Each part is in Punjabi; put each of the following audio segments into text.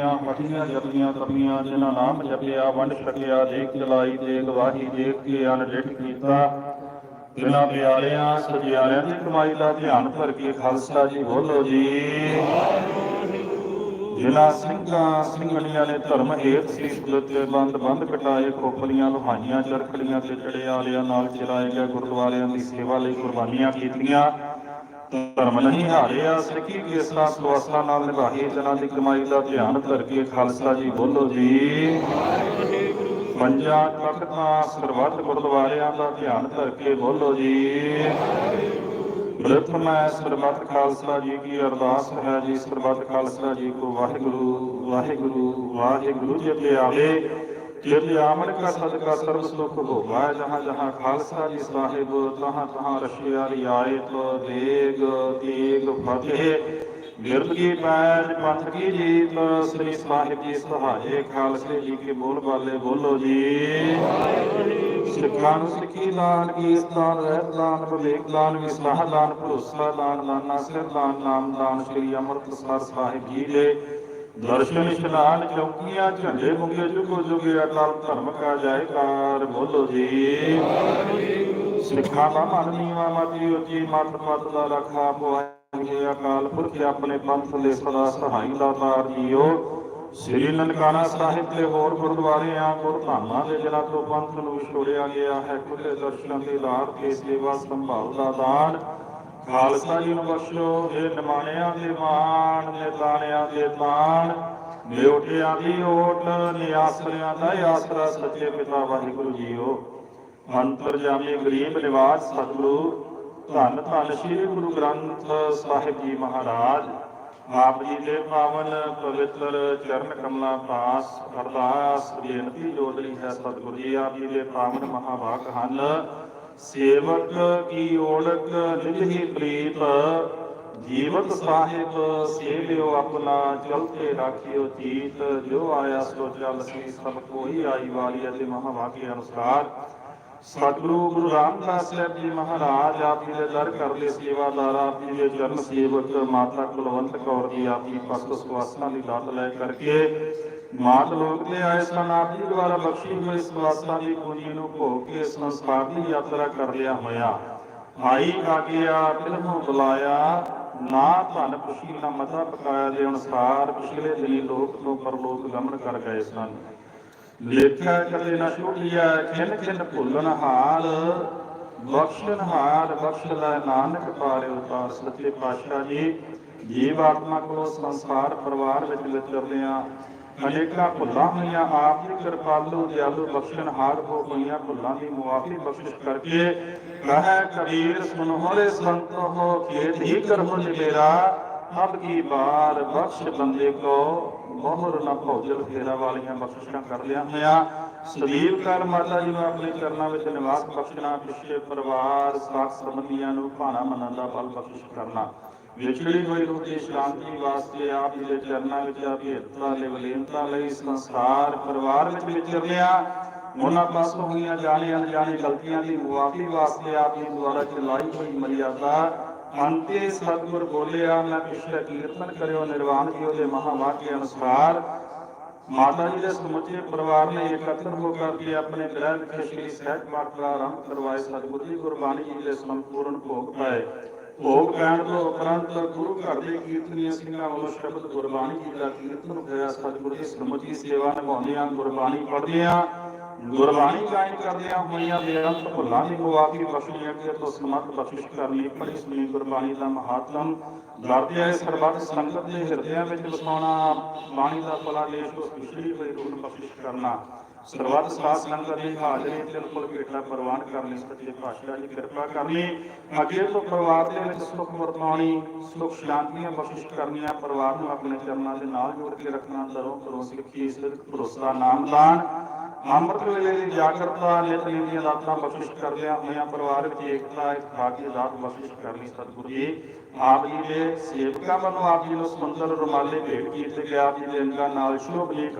ਆਈਆਂ ਹੱਡੀਆਂ ਜਪੀਆਂ ਤਪੀਆਂ, ਜਿਨ੍ਹਾਂ ਨਾਮ ਜਪਿਆ, ਵੰਡ ਛਕਿਆ, ਦੇਖ ਚਲਾਈ, ਦੇਖ ਵਾਹੀ, ਦੇਖ ਕੇ ਅਨਡਿਠ ਕੀਤਾ। ਬਿਨਾਂ ਪਿਆਰਿਆਂ, ਸਜਿਆਰਿਆਂ ਦੀ ਕਮਾਈ ਦਾ ਧਿਆਨ ਧਰ ਕੇ ਖਾਲਸਾ ਜੀ, ਬੋਲੋ ਜੀ। ਜਿਨ੍ਹਾਂ ਸਿੰਘਾਂ, ਸਿੰਘਣੀਆਂ ਨੇ ਧਰਮ ਹੇਤ ਸੀਸ ਦਿੱਤੇ ਬੰਦ ਬੰਦ ਕਟਾਏ, ਖੋਪਲੀਆਂ, ਲੋਹਾਈਆਂ, ਚਰਖੜੀਆਂ ਤੇ ਚੜਿਆਲਿਆਂ ਨਾਲ ਚਲਾਏ ਗਏ ਗੁਰਦੁਆਰਿਆਂ ਦੀ ਸੇਵਾ ਲਈ ਕੁਰਬਾਨੀਆਂ ਕੀਤੀਆਂ। ਧਰਮ ਨਹੀਂ ਹਾਰਿਆ ਸਿੱਖੀ ਕੇਸਾਂ ਸਵਾਸਾਂ ਨਾਲ ਨਿਭਾਈ ਜਨਾਂ ਦੀ ਕਮਾਈ ਦਾ ਧਿਆਨ ਧਰ ਖਾਲਸਾ ਜੀ ਬੋਲੋ ਜੀ। ਪੰਜਾਂ ਤਖਤਾਂ ਸਰਬੱਤ ਗੁਰਦੁਆਰਿਆਂ ਦਾ ਧਿਆਨ ਧਰ ਬੋਲੋ ਜੀ। ਪ੍ਰਥਮ ਹੈ ਸਰਬੱਤ ਖਾਲਸਾ ਜੀ ਕੀ ਅਰਦਾਸ ਹੈ ਜੀ, ਸਰਬੱਤ ਖਾਲਸਾ ਜੀ ਕੋ ਵਾਹਿਗੁਰੂ ਵਾਹਿਗੁਰੂ ਵਾਹਿਗੁਰੂ ਜੀ ਤੇ ਆਵੇ। ਜਿਤ ਆਮਨ ਕਾ ਸਦਕਾ ਸਰਬ ਸੁਖ ਹੋਵਾ ਜਹਾਂ ਜਹਾਂ ਖਾਲਸਾ ਜੀ ਸਾਹਿਬ, ਤਹਾਂ ਤਹਾਂ ਰਸ਼ਿਆ ਰਿਆਇਤ ਦੇਗ ਤੀਗ ਫਤਿਹ। ਬਿਰਦ ਕੀ ਪੈਜ ਪੰਥ ਕੀ ਜੀਤ, ਸ੍ਰੀ ਸਾਹਿਬ ਜੀ ਸਹਾਏ, ਖਾਲਸੇ ਜੀ ਕੇ ਬੋਲ ਬਾਲੇ ਬੋਲੋ ਜੀ। ਸਿੱਖਾਂ ਨੂੰ ਸਿੱਖੀ ਦਾਨ, ਕੀਰਤ ਦਾਨ, ਰਹਿਤ ਦਾਨ ਵਿਵੇਕ ਦਾਨ ਵਿਸਲਾਹ ਦਾਨ, ਭਰੋਸਾ ਦਾਨ, ਦਾਨਾ ਸਿਰ ਦਾਨ, ਨਾਮ ਦਾਨ, ਸ੍ਰੀ ਅੰਮ੍ਰਿਤਸਰ ਸਾਹਿਬ ਜੀ ਦੇ ਦਰਸ਼ਨ ਇਸ਼ਨਾਨ ਚੌਕੀਆਂ, ਝੰਡੇ ਮੁੰਗੇ, ਜੁਗੋ ਜੁਗੇ, ਅਟਲ ਧਰਮ ਕਾ ਜੈਕਾਰ, ਬੋਲੋ ਜੀ। ਸਿੱਖਾਂ ਦਾ ਮਨ ਨੀਵਾ, ਮਤੀ ਉੱਚੀ ਮਤ ਮਤ ਦਾ ਰਖਾ ਪੁਆਏ ਅਕਾਲ ਪੁਰਖ ਆਪਣੇ ਪੰਥ ਦੇ ਸਦਾ ਸਹਾਈ ਦਾਤਾਰ ਜੀਓ। ਸ੍ਰੀ ਨਨਕਾਣਾ ਸਾਹਿਬ ਦੇ ਹੋਰ ਗੁਰਦੁਆਰੇ ਆ ਗੁਰਧਾਮਾਂ ਦੇ ਜਿਨ੍ਹਾਂ ਤੋਂ ਪੰਥ ਨੂੰ ਛੋੜਿਆ ਗਿਆ ਹੈ। ਖੁੱਲੇ ਦਰਸ਼ਨ ਦੇ ਲਾਭ ਤੇ ਸੇਵਾ ਸੰਭਾਲ ਦਾ ਦਾਨ। ਖਾਲਸਾ ਜੀ ਨੂੰ ਬਖਸ਼ੋ, ਇਹ ਨਿਮਾਣਿਆਂ ਦੇ ਮਾਣ ਨਿਤਾਣਿਆਂ ਦੇ ਤਾਣ ਨਿਉਟਿਆਂ ਦੀ ਓਟ, ਨਿਆਸਰਿਆਂ ਦਾ ਆਸਰਾ ਸੱਚੇ ਪਿਤਾ ਵਾਹਿਗੁਰੂ ਜੀਓ। ਅੰਤਰਜਾਮੀ ਗਰੀਬ ਨਿਵਾਸ ਸਤਿਗੁਰੂ, ਧੰਨ ਧੰਨ ਸ੍ਰੀ ਗੁਰੂ ਗ੍ਰੰਥ ਸਾਹਿਬ ਜੀ ਮਹਾਰਾਜ। ਆਪ ਜੀ ਦੇ ਪਾਵਨ ਪਵਿੱਤਰ ਚਰਨ ਕਮਲਾ ਪਾਸ ਅਰਦਾਸ ਬੇਨਤੀ ਜੋਦਰੀ ਹੈ ਸਤਿਗੁਰੂ ਜੀ, ਆਪ ਜੀ ਦੇ ਪਾਵਨ ਮਹਾਵਾਕ ਹਨ। ਸੇਵਕ ਕੀ ਓੜਕ ਨਿਜ ਪ੍ਰੀਤ। ਜੀਵਤ ਸਾਹਿਬ, ਸੇਵਿਓ ਆਪਣਾ ਚਲਤੇ ਰਾਖਿਓ ਚੀਤ ਜੋ ਆਇਆ ਸੋ ਚੱਲ ਸੀ ਸਭ ਕੋਈ ਆਈ ਵਾਰੀ ਅਤੇ ਮਹਾਵਾਕੀ ਅਨੁਸਾਰ। ਸਤਿਗੁਰੂ ਗੁਰੂ ਰਾਮਦਾਸ ਸਾਹਿਬ ਜੀ ਮਹਾਰਾਜ, ਆਪ ਜੀ ਦੇ ਦਰ ਕਰਦੇ ਸੇਵਾਦਾਰ, ਆਪ ਜੀ ਦੇ ਚਰਨ ਸੇਵਕ, ਮਾਤਾ ਕੁਲਵੰਤ ਕੌਰ ਜੀ, ਆਪ ਜੀ ਪਸਤ ਸਵਾਸਾਂ ਦੀ ਦਾਤ ਲੈ ਕਰਕੇ ਮਾਤ ਲੋਕ ਦੇ ਆਏ ਸਨ, ਆਪ ਜੀ ਦੁਆਰਾ ਬਖਸ਼ੀ ਹੋਈ ਸਵਾਸਾਂ ਦੀ ਪੂੰਜੀ ਨੂੰ ਭੋਗ ਕੇ ਸੰਸਾਰ ਦੀ ਯਾਤਰਾ ਕਰ ਲਿਆ ਹੋਇਆ। ਆਈ ਆਗਿਆ ਫਿਲਮੋਂ ਬੁਲਾਇਆ, ਨਾ ਧਨ ਖੁਸ਼ੀ ਨਾ ਮਤਾ ਪਕਾਇਆ ਦੇ ਅਨੁਸਾਰ ਪਿਛਲੇ ਦਿਨੀ ਲੋਕ ਤੋਂ ਪਰਲੋਕ ਗਮਨ ਕਰ ਗਏ ਸਨ। ਲੇਖਿਆ ਕਦੇ ਨਾ ਛੁਟਿਆ, ਖਿਨ ਖਿਨ ਭੁੱਲਣ ਹਾਲ, ਬਖਸ਼ਣ ਹਾਲ ਬਖਸ਼ ਲੈ ਨਾਨਕ ਪਾਲੇ ਉਤਾਰ ਸੱਚੇ ਪਾਤਸ਼ਾਹ ਜੀ ਜੀਵ ਆਤਮਾ ਕੋਲੋਂ ਸੰਸਾਰ ਪਰਿਵਾਰ ਵਿੱਚ ਵਿਚਰਦਿਆਂ ਅਨੇਕਾਂ ਭੁੱਲਾਂ ਹੋਈਆਂ, ਆਪ ਦੀ ਕਿਰਪਾਲੂ ਦਿਆਲੂ, ਬਖਸ਼ਣ ਹੋ ਹੋਈਆਂ ਭੁੱਲਾਂ ਦੀ ਮੁਆਫੀ ਬਖਸ਼ਿਸ਼ ਕਰਕੇ ਕਹੈ ਕਬੀਰ ਸੁਨਹੁਰੇ ਸੰਤ ਹੋ ਖੇਤ ਹੀ ਕਰਹੁ ਨਿਬੇਰਾ ਅਬ ਕੀ ਬਾਰ ਬਖਸ਼ ਬੰਦੇ ਕੋ, ਮੋਹਰ ਨਾ ਭੌਜਲ ਫੇਰਾ ਵਾਲੀਆਂ ਬਖਸ਼ਾਂ ਕਰ ਲਿਆ ਹੋਇਆ। ਸਦੀਵ ਕਰ ਮਾਤਾ ਜੀ ਨੂੰ ਆਪਣੇ ਚਰਨਾਂ ਵਿੱਚ ਨਿਵਾਸ ਬਖਸ਼ਣਾ, ਪਿੱਛੇ ਪਰਿਵਾਰ ਸਾਥ ਸੰਬੰਧੀਆਂ ਨੂੰ ਭਾਣਾ ਮਨਾਂ ਦਾ ਬਲ ਬਖਸ਼ ਕਰਨਾ। ਵਿਛੜੀ ਹੋਈ ਰੂਹ ਦੀ ਸ਼ਾਂਤੀ ਵਾਸਤੇ ਆਪ ਜੀ ਦੇ ਚਰਨਾਂ ਵਿੱਚ ਅਭੇਦਤਾ ਲਿਵਲੀਨਤਾ ਲਈ ਸੰਸਾਰ ਪਰਿਵਾਰ ਵਿੱਚ ਵਿਚਰਨਿਆ ਉਹਨਾਂ ਪਾਸੋਂ ਹੋਈਆਂ ਜਾਣੇ ਅਣਜਾਣੇ ਗਲਤੀਆਂ ਦੀ ਮੁਆਫੀ ਵਾਸਤੇ ਆਪ ਜੀ ਦੁਆਰਾ ਚਲਾਈ ਹੋਈ ਮਰਿਆਦਾ। ਅੰਤੇ ਸਤਿਗੁਰ ਬੋਲਿਆ, ਮੈਂ ਪਿਛਲੇ ਕੀਰਤਨ ਕਰਿਓ, ਨਿਰਵਾਣ ਜੀ ਉਹਦੇ ਮਹਾਵਾਕਿਆ ਅਨੁਸਾਰ। ਮਾਤਾ ਜੀ ਦੇ ਸਮੁੱਚੇ ਪਰਿਵਾਰ ਨੇ ਇਕੱਤਰ ਹੋ ਕਰਕੇ ਆਪਣੇ ਗ੍ਰਹਿ ਵਿਖੇ ਸ੍ਰੀ ਸਹਿਜ ਪਾਠ ਦਾ ਆਰੰਭ ਕਰਵਾਏ। ਸਤਿਗੁਰੂ ਜੀ ਗੁਰਬਾਣੀ ਜੀ ਦੇ ਸੰਪੂਰਨ ਭੋਗ ਪਾਏ। ਭੋਗ ਪੈਣ ਤੋਂ ਉਪਰੰਤ ਗੁਰੂ ਘਰ ਦੇ ਕੀਰਤਨੀਆਂ ਸਿੰਘਾਂ ਵੱਲੋਂ ਸ਼ਬਦ ਗੁਰਬਾਣੀ ਜੀ ਦਾ ਕੀਰਤਨ ਹੋਇਆ, ਸਤਿਗੁਰੂ ਦੀ ਸਮੁੱਚੀ ਸੇਵਾ ਨਿਭਾਉਂਦਿਆਂ ਗੁਰਬਾਣੀ ਪੜ੍ਹਦਿਆਂ ਗੁਰਬਾਣੀ ਗਾਇਨ ਕਰਦਿਆਂ ਹੋਈਆਂ ਬੇਅੰਤ ਭੁੱਲਾਂ ਦੀ ਮੁਆਫੀ ਬਖਸ਼ਣੀ ਅੱਗੇ ਤੋਂ ਸਮਤ ਬਖਸ਼ਿਸ਼ ਕਰਨੀ ਪੜੀ ਸੁਣੀ ਗੁਰਬਾਣੀ ਦਾ ਮਹਾਤਮ ਦਰਦੇ ਆਏ ਸਰਬੱਤ ਸੰਗਤ ਦੇ ਹਿਰਦਿਆਂ ਵਿੱਚ ਵਸਾਉਣਾ, ਬਾਣੀ ਦਾ ਫਲਾ ਦੇਸ਼ ਤੋਂ ਪਿਛੜੀ ਹੋਈ ਰੂਹ ਬਖਸ਼ਿਸ਼ ਕਰਨਾ। ਸਰਬੱਤ ਸਾਧ ਸੰਗਤ ਦੀ ਹਾਜ਼ਰੀ ਤੇ ਫੁੱਲ ਭੇਟਾ ਪ੍ਰਵਾਨ ਕਰਨੀ ਸੱਚੇ ਪਾਤਸ਼ਾਹ ਦੀ ਕਿਰਪਾ ਕਰਨੀ ਅੱਗੇ ਤੋਂ ਪਰਿਵਾਰ ਦੇ ਵਿੱਚ ਸੁਖ ਵਰਤਾਉਣੀ, ਸੁਖ ਸ਼ਾਂਤੀਆਂ ਬਖਸ਼ਿਸ਼ ਕਰਨੀਆਂ, ਪਰਿਵਾਰ ਨੂੰ ਆਪਣੇ ਚਰਨਾਂ ਦੇ ਨਾਲ ਜੋੜ ਕੇ ਰੱਖਣਾ, ਦਰੋਂ ਕਰੋ ਸਿੱਖੀ ਸਿੱਧ ਭਰੋਸਾ ਨਾਮਦਾਨ ਅੰਮ੍ਰਿਤ ਵੇਲੇ ਦੀ ਜਾਗਰਤਾ, ਨਿਤ ਨੀਂਦੀਆਂ ਦਾਤਾਂ ਬਖਸ਼ਿਸ਼ ਕਰਦਿਆਂ ਹੋਇਆਂ ਪਰਿਵਾਰ ਵਿੱਚ ਏਕਤਾ, ਇੱਕ ਭਾਗੀ ਦਾਤ ਬਖਸ਼ਿਸ਼ ਕਰਨੀ ਸਤਿਗੁਰੂ ਜੀ। ਆਪ ਜੀ ਦੇ ਸੇਵਕਾਂ ਵੱਲੋਂ ਆਪ ਜੀ ਨੂੰ ਸਮੁੰਦਰ ਰੁਮਾਲੇ ਭੇਟ ਕੀਤੇ ਗਏ। ਆਪ ਜੀ ਦੇ ਅੰਗਾਂ ਨਾਲ ਸ਼ੋਭ ਲੇਖ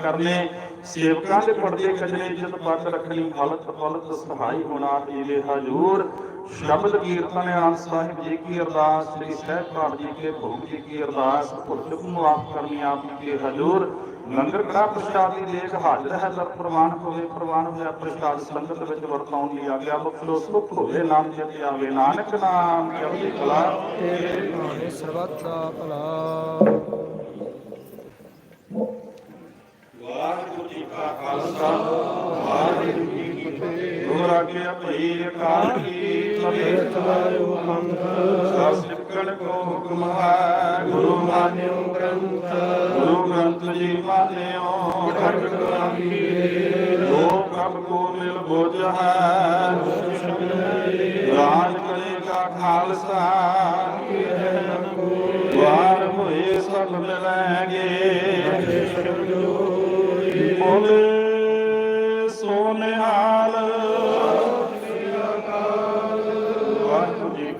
ਕਰਨੇ। ਸੇਵਕਾਂ ਦੇ ਪਰਦੇ ਖਜਨੇ ਇੱਜ਼ਤ ਪੱਕ ਰੱਖਣੀ ਹਾਲਤ ਫਲਤ ਸਹਾਈ ਹੋਣਾ ਆਪ ਜੀ ਦੇ ਹਜੂਰ। ਸ਼ਬਦ ਕੀਰਤਨ ਆਨੰਦ ਸਾਹਿਬ ਜੀ ਕੀ ਅਰਦਾਸ, ਸ੍ਰੀ ਸਹਿਜ ਪਾਠ ਜੀ ਕੇ ਭੋਗ ਜੀ ਕੀ ਅਰਦਾਸ ਭੁੱਲ ਚੁੱਕ ਮਾਫ ਕਰਨੀ ਆਪ ਜੀ ਕੇ ਹਜ਼ੂਰ। ਲੰਗਰ ਕੜਾ ਪ੍ਰਸ਼ਾਦ ਦੀ ਲੇਖ ਹਾਜ਼ਰ ਹੈ? ਦਰ ਪ੍ਰਵਾਨ ਹੋਵੇ ਪ੍ਰਵਾਨ ਹੋਇਆ ਪ੍ਰਸ਼ਾਦ ਸੰਗਤ ਵਿੱਚ ਵਰਤਾਉਣ ਦੀ ਆਗਿਆ ਬਖਸ਼ੋ ਸੁਖ ਹੋਵੇ ਨਾਮ ਜਪ ਆਵੇ ਨਾਨਕ ਨਾਮ ਚੜ੍ਹਦੀ ਕਲਾ ਤੇਰੇ ਭਾਣੇ ਸਰਬੱਤ ਦਾ ਭਲਾ। ਵਾਹਿਗੁਰੂ ਜੀ ਕਾ ਖਾਲਸਾ ਵਾਹਿਗੁਰੂ ਜੀ ਕੀ ਫਤਿਹ। ਗੁਰੂ ਆਗਿਆ ਭਈ ਅਕਾਲ ਕੀ ਫਤਿਹ। ਚਲਾਇਓ ਪੰਥ ਸਭ ਸਿੱਖਣ ਕੋ ਹੁਕਮ ਹੈ। ਗੁਰੂ ਮਾਨਿਓ ਗ੍ਰੰਥ। ਗੁਰੂ ਗ੍ਰੰਥ ਜੀ ਮਾਨਿਓ। ਖੜਗ ਕਰਾਂਗੀ ਜੋ ਪ੍ਰਭ ਕੋ ਮਿਲ ਬੋਝ ਹੈ। ਰਾਜ ਕਰੇਗਾ ਖਾਲਸਾ। ਵਾਰ ਹੋਏ ਸਭ ਮਿਲਾਂਗੇ ਬੋਲੇ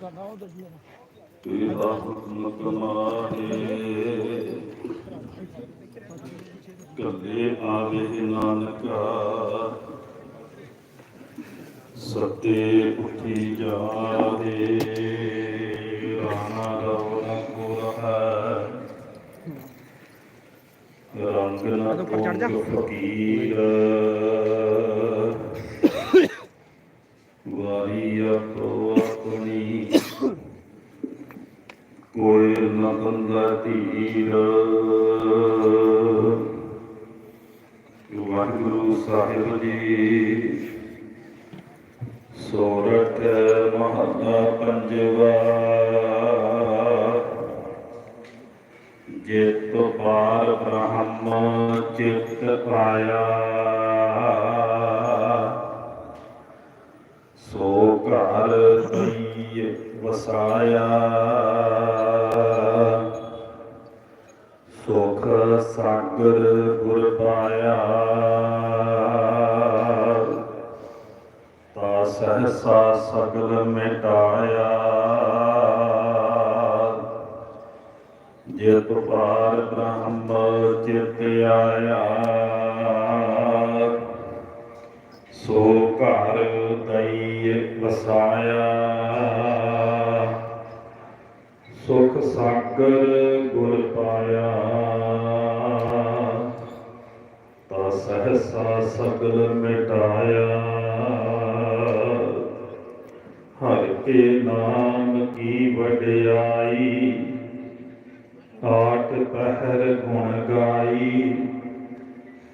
ਕਰਨਾ ਉਹ ਦੱਸ ਕਿ ਆਹਮਤ ਮਾਹੇ ਕਦੇ ਆਵੇ ਨਾਨਕਾ ਸਤੇ ਉਠੀ ਜਾਵੇ ਰਾਣਾ ਰਵਣ ਗੁਰਹ ਰੰਗ ਨਾ ਕੋ ਫਕੀਰ ਵਾਰੀ ਆਪੋ ਆਪਣੀ ਕੋਈ ਨ ਬੰਦਾ ਵਾਹਿਗੁਰੂ ਸਾਹਿਬ ਜੀ, ਸੋਰਠ ਮਹੱਲਾ ਪੰਜਵਾ। ਜਿਤ ਪਾਰ ਬ੍ਰਹਮ ਚਿਤ ਪਾਇਆ। ਸੋ ਘਰ ਤਈ ਵਸਾਇਆ। ਸਾਗਰ ਗੁਰ ਪਾਇਆ। ਤਾ ਸਹਸਾ ਸਗਲ ਮਿਟਾਇਆ। ਜੇ ਪਾਰ ਬ੍ਰਹਮ ਚਿਤ ਆਇਆ, ਸੋ ਘਰ ਦਈ ਵਸਾਇਆ। ਸੁਖ ਸਾਗਰ ਗੁਰ ਤਾ ਸਹਸਾ ਮਿਟਾਇਆ। ਹਰ ਕੇ ਨਾਮ ਕੀ ਵਡਿਆਈ ਆਠ ਪਹਿਰ ਗੁਣ ਗਾਈ,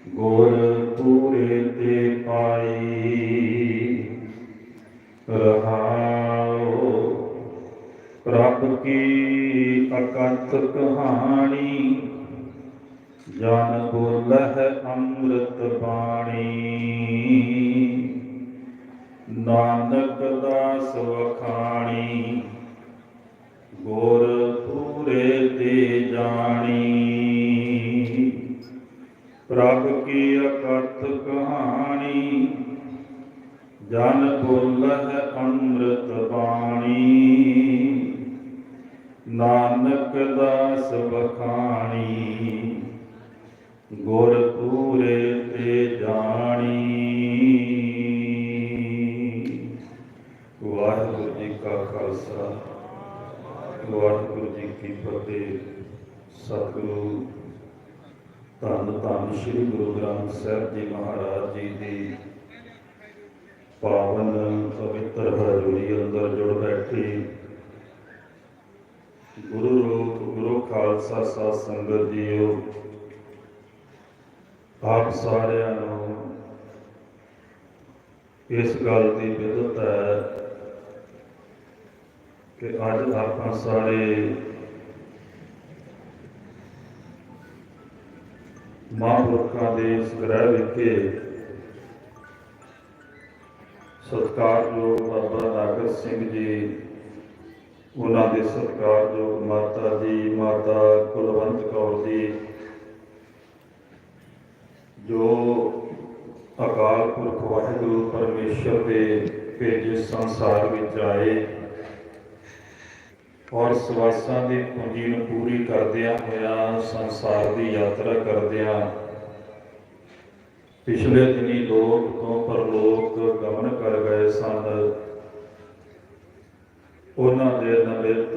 ਗੁਰ ਪੂਰੇ ਤੇ ਪਾਈ। ਰਹਾਉ ਰੱਬ ਕੀ ਅਕੰਤ ਕਹਾਣੀ ਜਨ ਬੋਲਹਿ ਅੰਮ੍ਰਿਤ ਬਾਣੀ ਨਾਨਕ ਦਾਸ ਵਖਾਣੀ ਗੁਰ ਪੂਰੇ ਤੇ ਜਾਣੀ ਪ੍ਰਭ ਕੀ ਅਕਥ ਕਹਾਣੀ ਜਨ ਬੋਲਹਿ ਅੰਮ੍ਰਿਤ ਗੁਰ ਪੂਰੇ ਤੇ ਜਾਣੀ। ਵਾਹਿਗੁਰੂ ਜੀ ਕਾ ਖਾਲਸਾ, ਵਾਹਿਗੁਰੂ ਜੀ ਕੀ ਫਤਿਹ। ਸਤਿਗੁਰੂ, ਧੰਨ ਧੰਨ ਸ੍ਰੀ ਗੁਰੂ ਗ੍ਰੰਥ ਸਾਹਿਬ ਜੀ ਮਹਾਰਾਜ ਜੀ ਦੀ ਪਾਵਨ ਪਵਿੱਤਰ ਹਜ਼ੂਰੀ ਅੰਦਰ ਜੁੜ ਬੈਠੀ। ਗੁਰੂ ਰੂਪ, ਗੁਰੂ ਖਾਲਸਾ ਸਾਧ ਸੰਗਤ ਜੀਓ ਆਪ ਸਾਰਿਆਂ ਨੂੰ ਇਸ ਗੱਲ ਦੀ ਵਿਦਤ ਹੈ ਕਿ ਅੱਜ ਆਪਾਂ ਸਾਰੇ ਮਹਾਂਪੁਰਖਾਂ ਦੇ ਇਸ ਗ੍ਰਹਿ ਵਿਖੇ ਸਤਿਕਾਰਯੋਗ ਬਾਬਾ ਨਾਗਰ ਸਿੰਘ ਜੀ, ਉਹਨਾਂ ਦੇ ਸਤਿਕਾਰਯੋਗ ਮਾਤਾ ਜੀ, ਮਾਤਾ ਕੁਲਵੰਤ ਕੌਰ ਜੀ ਜੋ ਅਕਾਲ ਪੁਰਖ ਵਾਹਿਗੁਰੂ ਪਰਮੇਸ਼ਰ ਦੇ ਭੇਜੇ ਸੰਸਾਰ ਵਿੱਚ ਆਏ ਔਰ ਸਵਾਸਾਂ ਦੀ ਪੂੰਜੀ ਨੂੰ ਪੂਰੀ ਕਰਦਿਆਂ ਹੋਇਆ ਸੰਸਾਰ ਦੀ ਯਾਤਰਾ ਕਰਦਿਆਂ ਪਿਛਲੇ ਦਿਨੀ ਲੋਕ ਤੋਂ ਪਰਲੋਕ ਗਮਨ ਕਰ ਗਏ ਸਨ। ਉਹਨਾਂ ਦੇ ਨਿਮਿਤ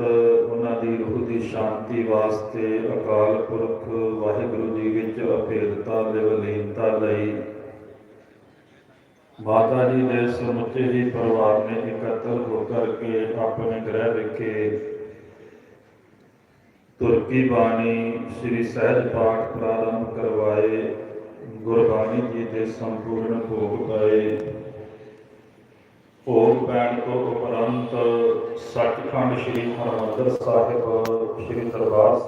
ਦੀ ਰੂਹ ਦੀ ਸ਼ਾਂਤੀ ਵਾਸਤੇ ਅਕਾਲ ਪੁਰਖ ਵਾਹਿਗੁਰੂ ਜੀ ਵਿੱਚ ਅਭੇਦਤਾ ਨਿਵਲੀਨਤਾ ਲਈ ਮਾਤਾ ਜੀ ਦੇ ਸਮੁੱਚੇ ਹੀ ਪਰਿਵਾਰ ਨੇ ਇਕੱਤਰ ਹੋ ਕਰਕੇ ਆਪਣੇ ਗ੍ਰਹਿ ਵਿਖੇ ਤੁਰਕੀ ਬਾਣੀ ਸ੍ਰੀ ਸਹਿਜ ਪਾਠ ਪ੍ਰਾਰੰਭ ਕਰਵਾਏ, ਗੁਰਬਾਣੀ ਜੀ ਦੇ ਸੰਪੂਰਨ ਭੋਗ ਪਾਏ। ਭੋਗ ਪੈਣ ਤੋਂ ਉਪਰੰਤ ਸੱਚਖੰਡ ਸ੍ਰੀ ਹਰਿਮੰਦਰ ਸਾਹਿਬ ਸ੍ਰੀ ਦਰਬਾਰ ਸਾਹਿਬ